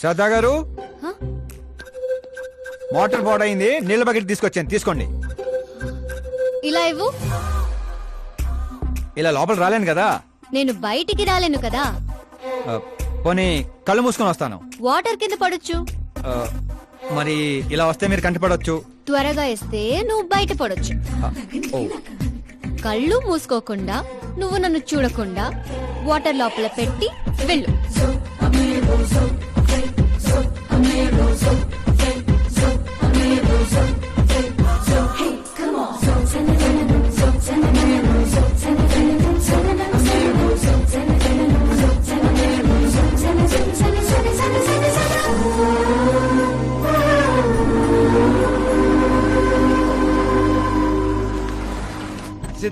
శ్రద్ధా గారు? మోటార్ పాడైంది నీళ్ళ బకెట్ తీసుకొచ్చాను తీసుకోండి. ఇలా ఇవ్వు. ఇలా లోపల రాలేను కదా. నేను బయటికి రాలేను కదా. ఆ, పోనీ కళ్ళు మూసుకొని వస్తాను. వాటర్ కింద పడొచ్చు. ఆ, మరి ఇలా వస్తే మీరు కంటపడవచ్చు త్వరగా ఇస్తే నువ్వు బయట పడొచ్చు. ఓ. కళ్ళు మూసుకోకుండా నువ్వు నన్ను చూడకుండా వాటర్ లోపల పెట్టి వెళ్ళు.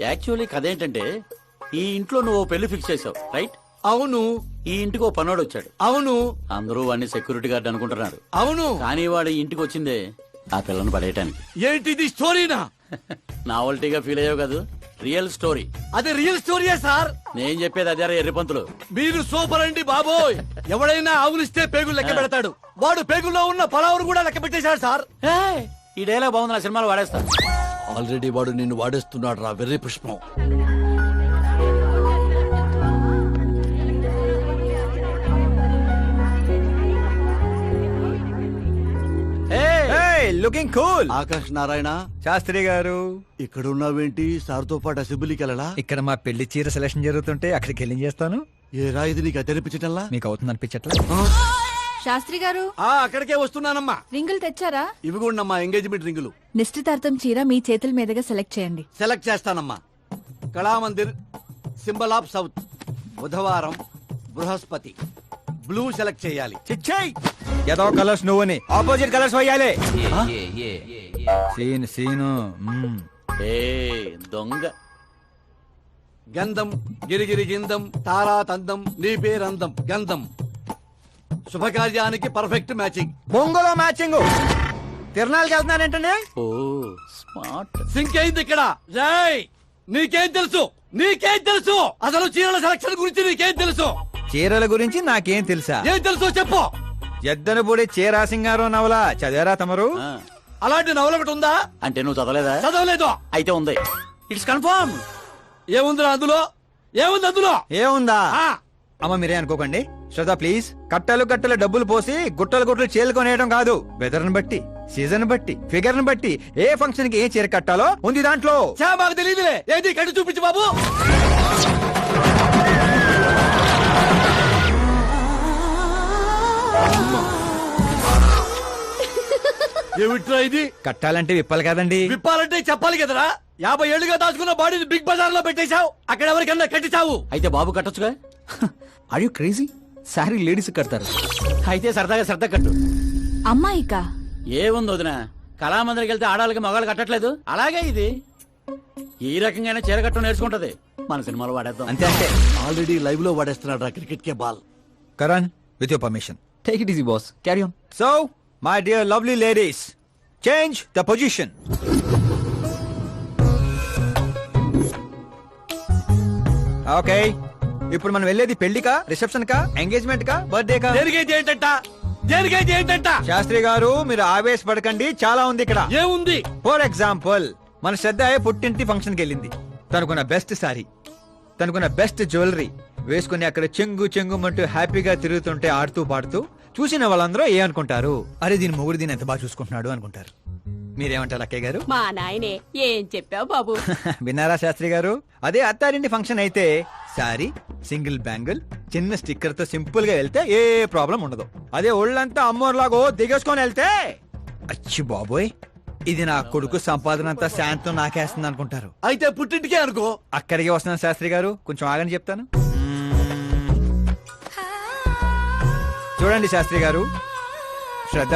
యాక్చువల్లీ కథ ఏంటంటే ఈ ఇంట్లో నువ్వు పెళ్ళి ఫిక్స్ చేసావు రైట్? అవును. ఈ ఇంటికి ఓ పనోడు వచ్చాడు. అవును. అందరూ వాడిని సెక్యూరిటీ గార్డ్ అనుకుంటున్నారు. అవును. కానీ వాడు ఈ ఇంటికి వచ్చిందే ఆ పిల్లను పడేయటానికి. ఏంటిది స్టోరీనా? నావల్టీగా ఫీల్ అయ్యావు కదా? Real story. అది రియల్ స్టోరీయా సార్. నేను చెప్పేది అదే ఎర్రిపంతులు మీరు సూపర్ అండి బాబోయ్. ఎవడైనా ఆవులిస్తే పేగులు లెక్క పెడతాడు. వాడు పేగుల్లో ఉన్న పలావురు కూడా లెక్క పెట్టేశాడు సార్. ఈ డైలాగ్ బాగుంది నా సినిమాలో వాడేస్తా. ఆల్రెడీ వాడు నిన్ను వాడేస్తున్నాడు రా వెర్రి పుష్పం. Looking cool Akash Narayana. Sastry గారు. ఇక్కడ ఉన్నావేంటి సార్తో పాటు అసెంబ్లీకి వెళ్ళలా? ఇక్కడ మా పెళ్ళి చీర సెలక్షన్ జరుగుతుంటే అక్కడికి వెళ్ళి చేస్తాను? ఏ రా ఇది నీకు తెరిపించటంలా మీకు అవుతుంది అనిపించట్లా శాస్త్రి గారు? ఆ అక్కడికే వస్తున్నానమ్మా. రింగులు తెచ్చారా? ఇవి కూడా అమ్మా ఎంగేజ్మెంట్ రింగులు. నిశ్చితార్థం చీర మీ చేతుల మీదుగా సెలెక్ట్ చేయండి. సెలెక్ట్ చేస్తానమ్మా. కళామందిర్ సింబల్ ఆఫ్ సౌత్ బుధవారం బృహస్పతి. బ్లూ సెలెక్ట్ చేయాలి. చిచ్చాయి ఏదో కలర్స్ నువ్వుని. ఆపోజిట్ కలర్స్ వేయాలి. సీన్ సీను దొంగ. గంధం గిరిగిరి గిందం తారా తందం నీ పేరందం గంధం. శుభకార్యానికి పర్ఫెక్ట్ మ్యాచింగ్ బొంగులో మ్యాచింగ్ తిరణాలకి వెళ్తున్నానంటే ఓ స్మార్ట్. సింక్ అయింది ఇక్కడ. జై నీకేం తెలుసు? నీకేం తెలుసు? అసలు చీరల సెలక్షన్ గురించి నీకేం తెలుసు? చీరల గురించి నాకేం తెలుసా? ఏం తెలుసు చెప్పు. ఎద్దనపూడి చీరా సింగారం నవల చదివారా తమరు? అలాంటి నవల ఒకటి ఉందా? అంటే నువ్వు చదవలేదా? చదవలేదు. అయితే ఉంది. ఇట్స్ కన్ఫర్మ్ ఏముంది అందులో? ఏముంది అందులో? ఏముందా? ఆ, అమ్మ మీరే అనుకోకండి. శ్రద్ధ ప్లీజ్. కట్టలు కట్టలు డబ్బులు పోసి గుట్టలు గుట్టలు చీరలు కొనేయడం కాదు. వెదర్ని బట్టి సీజన్ బట్టి ఫిగర్ని బట్టి ఏ ఫంక్షన్కి ఏ చీర కట్టాలో ఉంది దాంట్లో. చా మాకు తెలియదులే. ఏది కట్టి చూపించు బాబు. ఏమిట్రా ఇది? కట్టాలంటే విప్పాలి కదండి. విప్పాలంటే చెప్పాలి కదరా. యాభై ఏళ్ళుగా దాచుకున్న బాడీని బిగ్ బజార్లో పెట్టేశావు. అక్కడ ఎవరికన్నా కట్టించావు. అయితే బాబు కట్టొచ్చుగా. Are you crazy sari ladies కడతారు. అయితే సరదాగా శ్రద్ధ కట్టు. అమ్మాయికా? ఏముంది వదిన? కళామందిరికి వెళ్తే ఆడాలకి మగాళ్ళు కట్టట్లేదు. అలాగే ఇది. ఈ రకంగానే చీర కట్టడం నేర్చుకుంటది. మన సినిమాలో వాడేద్దాం. అంతే అంటే ఆల్రెడీ లైవ్లో వాడేస్తున్నాడు రా cricket K ball. Karan with your permission take it easy boss carry on so my dear lovely ladies change the position okay ఇప్పుడు మనం వెళ్ళేది పెళ్ళికా రిసెప్షన్ కా ఎంగేజ్మెంట్ కా బర్త్డే కా దేనికైతే ఏంటంట? దేనికైతే ఏంటంట? శాస్త్రి గారు మీరు ఆవేశపడకండి చాలా ఉంది ఇక్కడ. ఏముంది ఫర్ ఎగ్జాంపుల్ మన శ్రద్ధ పుట్టింటి ఫంక్షన్కి వెళ్ళింది తనకున్న బెస్ట్ సారీ తనకున్న బెస్ట్ జ్యువెలరీ వేసుకుని అక్కడ చెంగు చెంగుమంటూ హ్యాపీగా తిరుగుతుంటే ఆడుతూ పాడుతూ చూసిన వాళ్ళందరూ ఏ అనుకుంటారు? అరే దీని మొగుడు దీని ఎంత బాగా చూసుకుంటున్నాడు అనుకుంటారు. మీరేమంటారు అక్కయ్య గారు? మా నాయనే ఏం చెప్పావు బాబు? విన్నారా శాస్త్రి గారు? అదే అత్తారింటి ఫంక్షన్ అయితే సారీ సింగిల్ బ్యాంగిల్ చిన్న స్టిక్కర్తో సింపుల్గా వెళ్తే ఏ ప్రాబ్లం ఉండదు. అదే ఒళ్ళంతా అమ్మోర్లాగో దిగేసుకొని వెళ్తే? అచ్చి బాబోయ్ ఇది నా కొడుకు సంపాదన అంతా శాంతం నాకేస్తుంది అనుకుంటారు అయితే పుట్టింటికే అనుకో. అక్కడికి వస్తున్నాను శాస్త్రి గారు కొంచెం ఆగని చెప్తాను. చూడండి శాస్త్రి గారు శ్రద్ధ.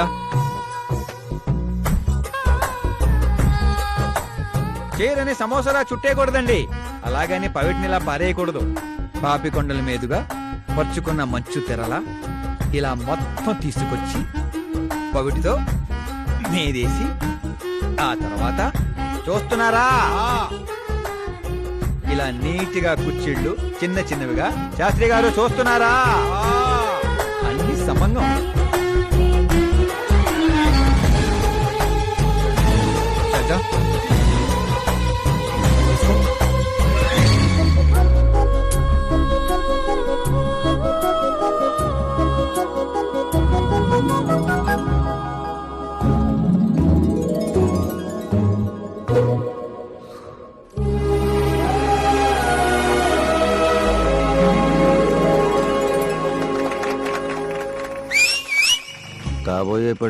చీరని సమోసాలా చుట్టేయకూడదండి. అలాగని పవిటినిలా పారేయకూడదు. పాపి కొండల మీదుగా పరుచుకున్న మంచు తెరల ఇలా మొత్తం తీసుకొచ్చి పవిటితో మీదేసి ఆ తర్వాత చూస్తున్నారా? ఇలా నీట్గా కుర్చీళ్ళు చిన్న చిన్నవిగా. శాస్త్రి గారు చూస్తున్నారా? అన్ని సమంగా.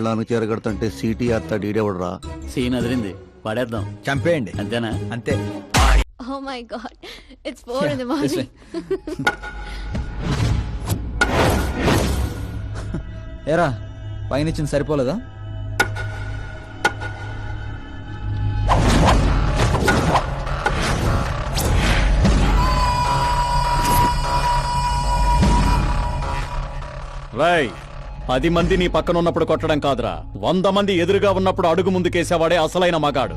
కాబోయే పెళ్ళానికి చేరగడుతుంటే సీటీ అత్త డీడేవడరా సీన్ అదిరింది. పడేద్దాం. చంపేయండి. అంతేనా? అంతే. ఓ my god it's four in the morning ఏరా పైన ఇచ్చింది సరిపోలేదా? రై పది మంది నీ పక్కన ఉన్నప్పుడు కొట్టడం కాదురా. వంద మంది ఎదురుగా ఉన్నప్పుడు అడుగు ముందుకేసేవాడే అసలైన మగాడు.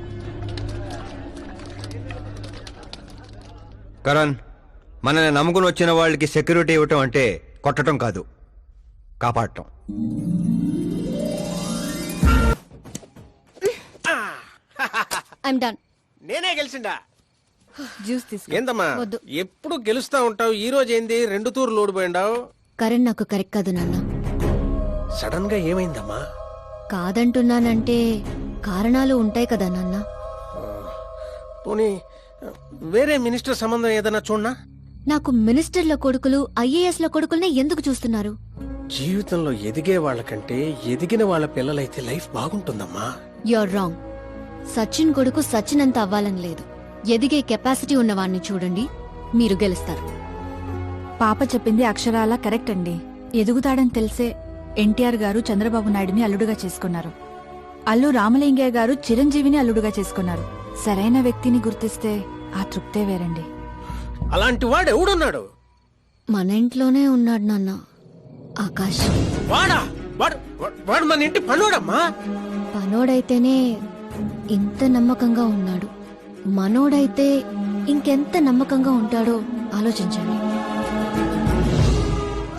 కరణ్ మనల్ని నమ్ముకుని వచ్చిన వాళ్ళకి సెక్యూరిటీ ఇవ్వటం అంటే కొట్టడం కాదు. కాపాడటం. ఐమ్ డన్ నేనే గెలిచిండా? జ్యూస్ తీసుకో. ఏందమ్మా? వద్దు. ఎప్పుడు గెలుస్తా ఉంటావు? ఈ రోజు ఏంది? రెండు తూర్లు ఓడిపోయిండావు? కరణ్ నాకు కరెక్ట్ కాదు నాన్న. సడన్గా ఏమైందమ్మా? కాదంటున్నానంటే కారణాలు ఉంటాయి కదా నాన్న. పోనీ వేరే మినిస్టర్ సంబంధం ఏదైనా చూడనా? నాకు మినిస్టర్ల కొడుకులు ఐఏఎస్ల కొడుకుల్నే ఎందుకు చూస్తున్నారు? జీవితంలో ఎదిగే వాళ్ళకంటే ఎదిగిన వాళ్ళ పిల్లలైతే లైఫ్ బాగుంటుందమ్మా. యూర్ రాంగ్ సచిన్ కొడుకు సచిన్ అంత అవ్వాలని లేదు. ఎదిగే కెపాసిటీ ఉన్నవాణ్ణి చూడండి మీరు గెలుస్తారు. పాప చెప్పింది అక్షరాలా కరెక్ట్ అండి. ఎదుగుతాడని తెలిసే ఎన్టీఆర్ గారు చంద్రబాబు నాయుడిని అల్లుడుగా చేసుకున్నారు. అల్లు రామలింగయ్య గారు చిరంజీవిని అల్లుడుగా చేసుకున్నారు. సరైన వ్యక్తిని గుర్తిస్తే ఆ తృప్తే వేరండి. అలాంటి వాడు ఎవడున్నాడు? మన ఇంట్లోనే ఉన్నాడు నాన్న. ఆకాష్ వాడా వాడు మన ఇంటి పనుడమ్మా? పనోడైతేనే ఇంత నమ్మకంగా ఉన్నాడు. మనోడైతే ఇంకెంత నమ్మకంగా ఉంటాడో ఆలోచించండి.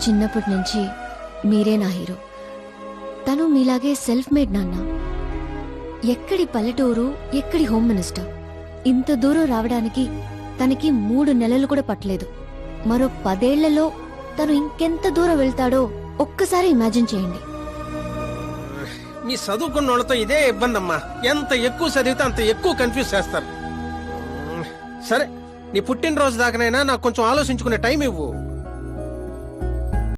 చిన్నప్పటి నుంచి మీరే నా హీరో. తను మీలాగే సెల్ఫ్ మేడ్ నాన్న. ఎక్కడి పల్లెటూరు ఎక్కడి హోమ్ మినిస్టర్? ఇంత దూరం రావడానికి తనకి మూడు నెలలు కూడా పట్టలేదు. మరో పదేళ్ళలో తను ఇంకెంత దూరం వెళ్తాడో ఒక్కసారి ఇమాజిన్ చేయండి. మీ చదువుకున్న వాళ్ళతో ఇదే ఇబ్బంది అమ్మా ఎంత ఎక్కువ చదివితే అంత ఎక్కువ కన్ఫ్యూజ్ చేస్తారు. సరే నీ పుట్టినరోజు దాకానైనా నాకు కొంచెం ఆలోచించుకునే టైం ఇవ్వు.